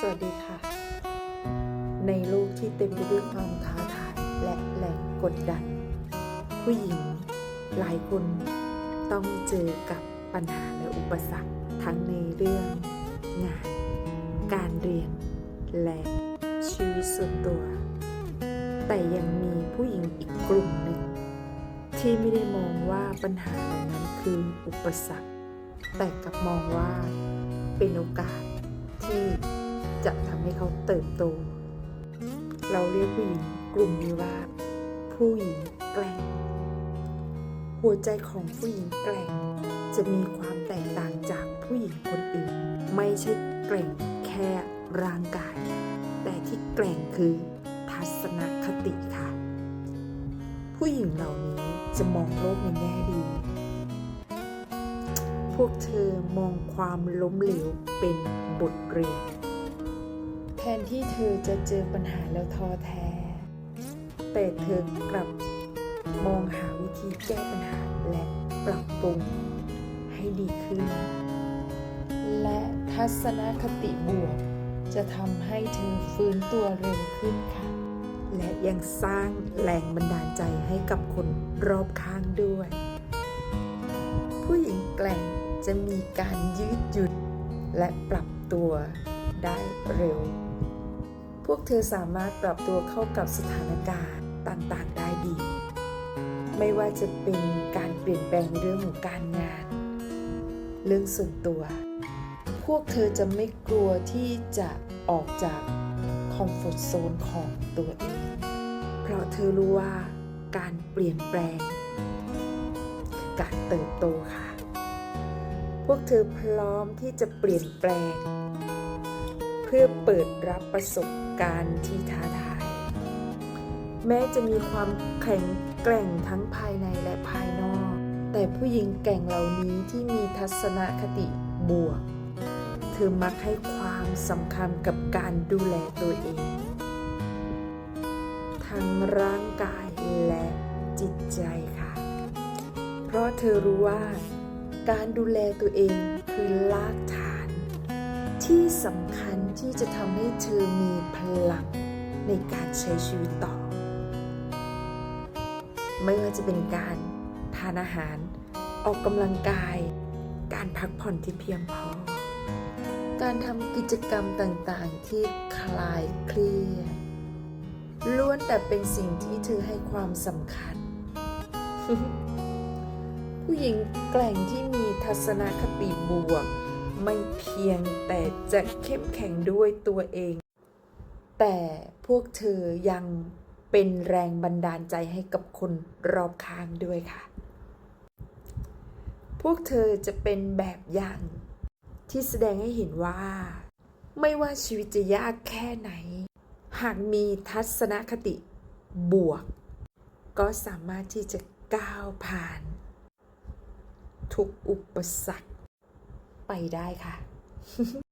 สวัสดีค่ะ ในโลกที่เต็มไปด้วยความท้าทายและแรงกดดัน ผู้หญิงหลายคนต้องเจอกับปัญหาและอุปสรรคทั้งในเรื่อง งาน การเรียน และชีวิตส่วนตัว แต่ยังมีผู้หญิงอีกกลุ่มหนึ่งที่ไม่ได้มองว่าปัญหาเหล่านั้นคืออุปสรรค แต่กลับมองว่าเป็นโอกาสที่ จะทำให้เขาเติบโต เราเรียกผู้หญิงกลุ่มนี้ว่า ผู้หญิงแกร่ง หัวใจของผู้หญิงแกร่ง จะมีความแตกต่างจากผู้หญิงคนอื่น ไม่ใช่แกร่งแค่ร่างกาย แต่ที่แกร่งคือทัศนคติค่ะ ผู้หญิงเหล่านี้จะมองโลกในแง่ดีพวกเธอมองความล้มเหลวเป็นบทเรียน ทนที่เธอจะเจอปัญหาแล้วท้อแท้ แต่เธอกลับมองหาวิธีแก้ปัญหาและปรับปรุงให้ดีขึ้น และทัศนคติบวก จะทำให้เธอฟื้นตัวเร็วขึ้นค่ะ และยังสร้างแรงบันดาลใจให้กับคนรอบข้างด้วย ผู้หญิงแกร่งจะมีการยืดหยุ่นและปรับตัวได้เร็ว พวกเธอสามารถปรับตัวเข้ากับสถานการณ์ต่างๆ ได้ดี ไม่ว่าจะเป็นการเปลี่ยนแปลงเรื่องของการงาน เรื่องส่วนตัว พวกเธอจะไม่กลัวที่จะออกจากคอมฟอร์ทโซนของตัวเอง เพราะเธอรู้ว่าการเปลี่ยนแปลงคือการเติบโตค่ะ พวกเธอพร้อมที่จะเปลี่ยนแปลง เพื่อเปิดรับประสบการณ์ที่ท้าทาย แม้จะมีความแข็งแกร่งทั้งภายในและภายนอก แต่ผู้หญิงแกร่งเหล่านี้ที่มีทัศนคติบวก เธอมักให้ความสำคัญกับการดูแลตัวเอง ทั้งร่างกายและจิตใจค่ะ เพราะเธอรู้ว่าการดูแลตัวเองคือรากฐานที่สำคัญ ที่จะทำให้เธอมีพลังในการใช้ชีวิตต่อ ไม่ว่าจะเป็นการทานอาหาร ออกกำลังกาย การพักผ่อนที่เพียงพอ การทำกิจกรรมต่างๆที่คลายเครียดล้วนแต่เป็นสิ่งที่เธอให้ความสำคัญ ผู้หญิงแกร่งที่มีทัศนคติบวก ไม่เพียงแต่จะเข้มแข็งด้วยตัวเอง แต่พวกเธอยังเป็นแรงบันดาลใจให้กับคนรอบข้างด้วยค่ะ พวกเธอจะเป็นแบบอย่างที่แสดงให้เห็นว่า ไม่ว่าชีวิตจะยากแค่ไหน หากมีทัศนคติบวก ก็สามารถที่จะก้าวผ่าน ทุกอุปสรรค ไปได้ค่ะ